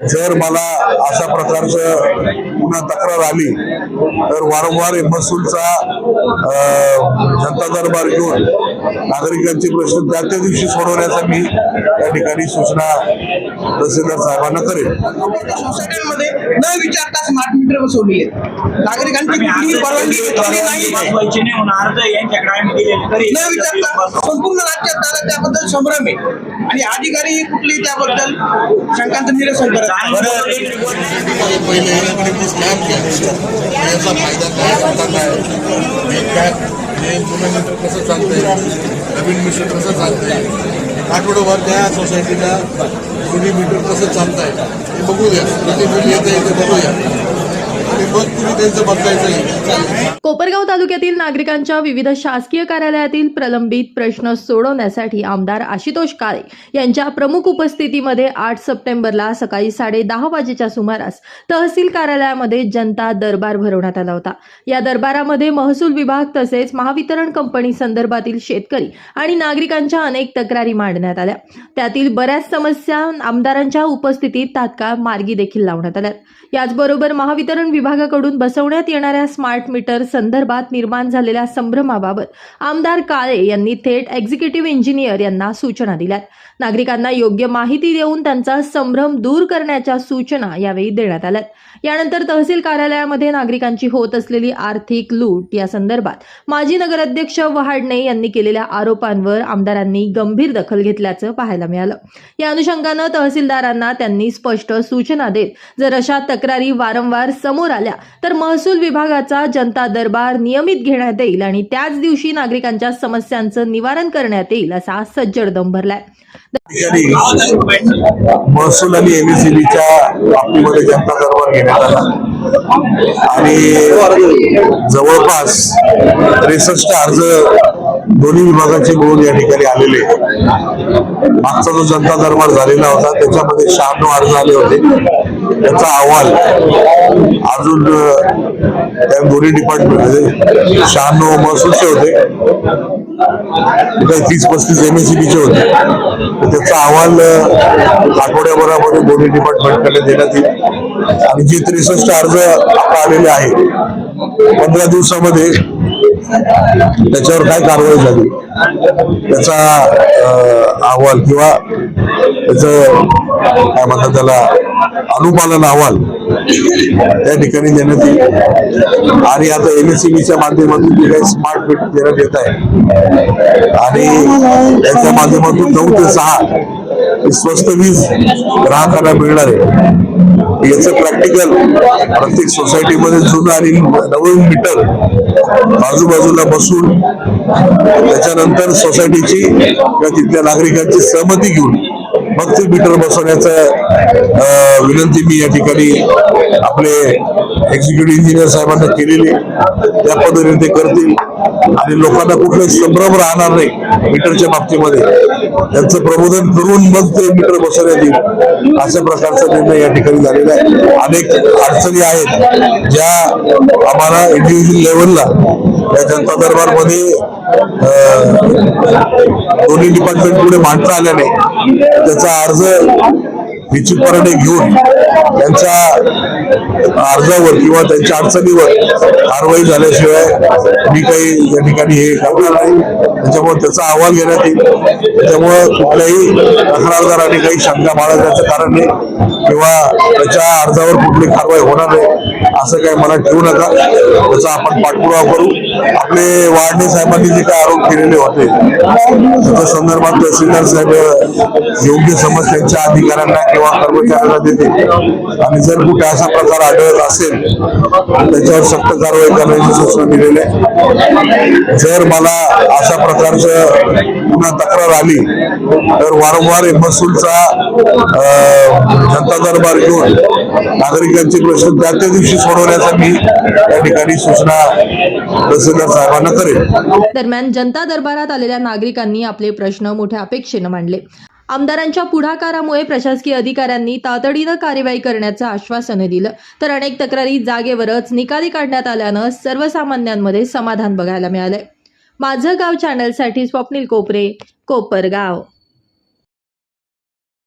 जर मला अशा प्रकारचं पुन्हा तक्रार आली तर वारंवार महसूलचा जनता दरबार घेऊन नागरिकांचे प्रश्न त्या त्या दिवशी सोडवण्याचा मी त्या ठिकाणी सूचना तहसीलदार साहेबांना करेन. सोसायट्यांमध्ये न विचारता स्मार्ट मीटर बसवली नागरिकांची कुठलीही परवानगी घेतलेली नाही बसवायचे नाही म्हणून अर्ज यांच्याकडे आम्ही दिलेले तरी न विचारता संपूर्ण राज्यात त्याबद्दल संभ्रम आहे. आणि अधिकारी कुठली त्याबद्दल शंकांचं निरसन करत पहिले याकडे स्कॅम घ्या याचा फायदा काय होता काय हे काय हे जुनं मीटर कसं चालतंय नवीन मिशन कसं चालतंय आठवड्याभर त्या सोसायटीला जुनी मीटर कसं चालतंय हे बघू द्या किती बिल येतं आहे बघूया कोपरगाव तालुक्यातील नागरिकांच्या विविध शासकीय कार्यालयातील प्रलंबित प्रश्न सोडवण्यासाठी आमदार आशुतोष काळे यांच्या प्रमुख उपस्थितीमध्ये आठ सप्टेंबरला सकाळी साडे दहा वाजेच्या सुमारास तहसील कार्यालयामध्ये जनता दरबार भरवण्यात आला होता. या दरबारामध्ये महसूल विभाग तसेच महावितरण कंपनी संदर्भातील शेतकरी आणि नागरिकांच्या अनेक तक्रारी मांडण्यात आल्या. त्यातील बऱ्याच समस्या आमदारांच्या उपस्थितीत तात्काळ मार्गी देखील लावण्यात आल्या. याचबरोबर महावितरण विभाग विभागाकडून बसवण्यात येणाऱ्या स्मार्ट मीटर संदर्भात निर्माण झालेल्या संभ्रमाबाबत आमदार काळे यांनी थेट एक्झिक्युटिव्ह इंजिनियर यांना सूचना दिल्यात. नागरिकांना योग्य माहिती देऊन त्यांचा संभ्रम दूर करण्याच्या सूचना यावेळी देण्यात आल्यात. यानंतर तहसील कार्यालयामध्ये नागरिकांची होत असलेली आर्थिक लूट या संदर्भात माजी नगराध्यक्ष वहाडणे यांनी केलेल्या आरोपांवर आमदारांनी गंभीर दखल घेतल्याचं पाहायला मिळालं. या अनुषंगानं तहसीलदारांना त्यांनी स्पष्ट सूचना देत जर अशा तक्रारी वारंवार समोर आल्या. तर महसूल विभागाचा जनता दरबार नियमित घेण्यात येईल आणि त्याच दिवशी नागरिकांच्या समस्यांचं निवारण करण्यात येईल असा सज्जड दम भरलाय. महसूल आणि एमएससीबीच्या बाबतीमध्ये जनता दरबार घेण्यात आला. आणि जवळपास त्रेसष्ट अर्ज दोन्ही विभागाचे मिळून या ठिकाणी आलेले मागचा जो जनता दरबार झालेला होता त्याच्यामध्ये शहाण्णव अर्ज आले होते. त्याचा अहवाल अजून त्या दोन्ही डिपार्टमेंट शहाण्णव महसूलचे होते. काही तीस पस्तीस एमएससीबीचे होते. तर त्याचा अहवाल आठवड्याभरामध्ये दोन्ही डिपार्टमेंटकडे देण्यात येईल. आणि जे त्रेसष्ट अर्ज आता आलेले आहे पंधरा दिवसामध्ये त्याच्यावर काय कारवाई झाली? त्याचा अहवाल किंवा त्याचं काय म्हणतात त्याला अनुपालन अहवाल त्या ठिकाणी देण्यात येईल. आणि आता एमएससीबीच्या माध्यमातून जे काही स्मार्ट मीटर देण्यात येत आहे आणि त्याच्या माध्यमातून नऊ ते सहा स्वस्त वीज ग्राहकांना मिळणार आहे. याचं प्रॅक्टिकल प्रत्येक सोसायटीमध्ये जुनं आणि नवीन मीटर बाजूबाजूला बसून त्याच्यानंतर सोसायटीची किंवा तिथल्या नागरिकांची सहमती घेऊन मग ते मीटर बसवण्याचं विनंती मी या ठिकाणी आपले एक्झिक्युटिव्ह इंजिनियर साहेबांना केलेली. त्या पद्धतीने ते करतील आणि लोकांना कुठले संभ्रम राहणार नाही मीटरच्या बाबतीमध्ये. त्यांचं प्रबोधन करून मग ते मीटर बसवण्यात येईल. अशा प्रकारचा निर्णय या ठिकाणी झालेला आहे. अनेक अडचणी आहेत ज्या आम्हाला इंडिव्हिज्युअल लेवलला या जनता दरबारमध्ये दोन्ही डिपार्टमेंट पुढे मांडता आल्या नाही. त्याचा अर्ज निश्चितपणे घेऊन त्यांच्या अर्जावर किंवा त्यांच्या अडचणीवर कारवाई झाल्याशिवाय मी काही या ठिकाणी हे करणार नाही. त्याच्यामुळे त्याचा अहवाल घेण्यात येईल. त्याच्यामुळं कुठल्याही तक्रारदाराने काही शंका बाळगण्याचं कारण नाही किंवा त्याच्या अर्जावर कुठली कारवाई होणार नाही असं काही मला ठेवू नका. त्याचा आपण पाठपुरावा करू. आपले वाडणे साहेबांनी जे काही आरोप केलेले होते त्याच्या संदर्भात तहसीलदार साहेब योग्य समज त्यांच्या अधिकाऱ्यांना किंवा कर्मचाऱ्यांना देते आणि जर कुठे असा प्रकार आढळत असेल त्याच्यावर सक्त कारवाई करण्याची सूचना दिलेली आहे. जर मला अशा प्रकारचं पुन्हा तक्रार आली तर वारंवार महसूलचा जनता दरबार घेऊन नागरिकांचे प्रश्न त्या त्या दिवशी सोडवण्याचा मी त्या ठिकाणी सूचना तहसीलदार साहेबांना करेन. दरम्यान जनता दरबारात आलेल्या नागरिकांनी आपले प्रश्न मोठ्या अपेक्षेनं मांडले. आमदारांच्या पुढाकारामुळे प्रशासकीय अधिकाऱ्यांनी तातडीनं कार्यवाही करण्याचं आश्वासन दिलं. तर अनेक तक्रारी जागेवरच निकाली काढण्यात आल्यानं सर्वसामान्यांमध्ये समाधान बघायला मिळालंय. माझं गाव चॅनलसाठी स्वप्नील कोपरे कोपरगाव.